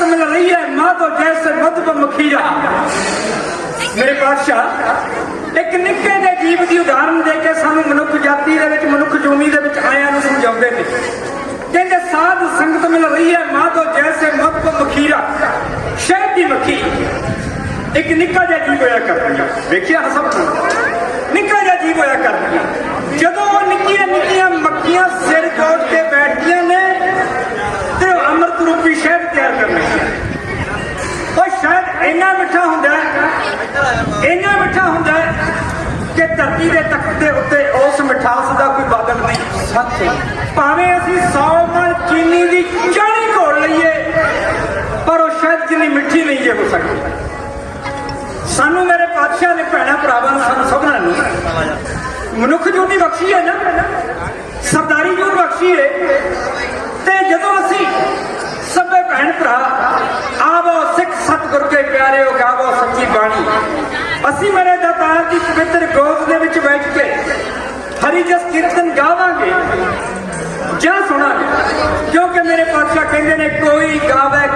ਸੰਗਤ ਮਿਲ ਰਹੀ ਹੈ ਮਾਧੋ ਜੈਸੇ ਮਧੁਪ ਮਖੀਰਾ ਮੇਰੇ ਪਾਤਸ਼ਾਹ, ਇੱਕ ਨਿੱਕੇ ਜਿਹੇ ਜੀਵ ਦੀ ਉਦਾਹਰਨ ਦੇ ਕੇ ਸਾਨੂੰ ਮਨੁੱਖ ਜਾਤੀ ਦੇ ਵਿੱਚ, ਮਨੁੱਖ ਜੋਨੀ ਦੇ ਵਿੱਚ ਆਇਆਂ ਨੂੰ ਸਮਝਾਉਂਦੇ ਨੇ। ਕਹਿੰਦੇ, ਸਾਧ ਸੰਗਤ ਮਿਲ ਰਹੀ ਹੈ, ਮਾਂ ਮਾਧੋ ਜੈਸੇ ਮਧੁਪ ਮਖੀਰਾ ਸ਼ਹਿਦ ਦੀ ਮੱਖੀ। ਇੱਕ ਨਿੱਕਾ ਜਿਹਾ ਜੀਵ ਹੋਇਆ ਕਰਦੀ। ਵੇਖਿਆ ਸਭ ਨੂੰ ਨਿੱਕਾ ਜਿਹਾ ਜੀਵ ਹੋਇਆ ਕਰਦੀ ਹੈ ਜਦੋਂ ਉਹ ਨਿੱਕੀਆਂ ਨਿੱਕੀਆਂ ਮੱਖੀਆਂ ਸਿਰ ਜੋੜ ਕੇ ਬੈਠਦੀਆਂ ਨੇ ਤੇ ਉਹ ਅੰਮ੍ਰਿਤ ਰੂਪੀ ਸ਼ਹਿਦ ਤਿਆਰ ਕਰ ਲੈਂਦੀਆਂ ਉਹ ਸ਼ਾਇਦ ਇੰਨਾ ਮਿੱਠਾ ਹੁੰਦਾ ਹੈ ਇੰਨਾ ਮਿੱਠਾ ਹੁੰਦਾ ਹੈ ਕਿ ਧਰਤੀ ਦੇ ਤਖਤ ਦੇ ਉੱਤੇ ਉਸ ਮਿਠਾਸ ਦਾ ਕੋਈ ਬਾਦਲ ਨਹੀਂ। ਸੱਚ ਭਾਵੇਂ ਅਸੀਂ 100 ਮਣ ਚੀਨੀ ਦੀ ਚਾਣੀ ਘੋਲ ਲਈਏ ਪਰ ਉਹ ਸ਼ਾਇਦ ਜਿੰਨੀ ਮਿੱਠੀ ਨਹੀਂ ਜੇ ਹੋ ਸਕਦੀ। ਸਾਨੂੰ ਮੇਰੇ ਪਾਤਸ਼ਾਹ ਨੇ ਭੈਣਾ ਭਰਾਵਾਂ ਨੂੰ ਸਾਨੂੰ ਸਭਨਾਂ ਨੂੰ ਮਨੁੱਖ ਜੋਨੀ ਬਖਸ਼ੀ ਹੈ ਨਾ ਸਰਦਾਰੀ ਜੋਨ ਬਖਸ਼ੀ ਹੈ ਤੇ ਜਦੋਂ ਅਸੀਂ ਸਭੇ ਭੈਣ ਭਰਾ ਆਵੋ ਸਿੱਖ ਸਤਿਗੁਰ ਕੇ ਗਾਵੋ ਸੱਚੀ ਬਾਣੀ। ਅਸੀਂ ਮੇਰੇ ਦਾਤਾਰ ਦੀ ਪਵਿੱਤਰ ਗੋਦ ਦੇ ਵਿੱਚ ਬੈਠ ਕੇ ਹਰੀ ਜਸ ਕੀਰਤਨ ਗਾਵਾਂਗੇ ਜਾਂ ਸੁਣਾਂਗੇ। ਕਿਉਂਕਿ ਮੇਰੇ ਪਾਤਸ਼ਾਹ ਕਹਿੰਦੇ ਨੇ, ਕੋਈ ਗਾਵੇ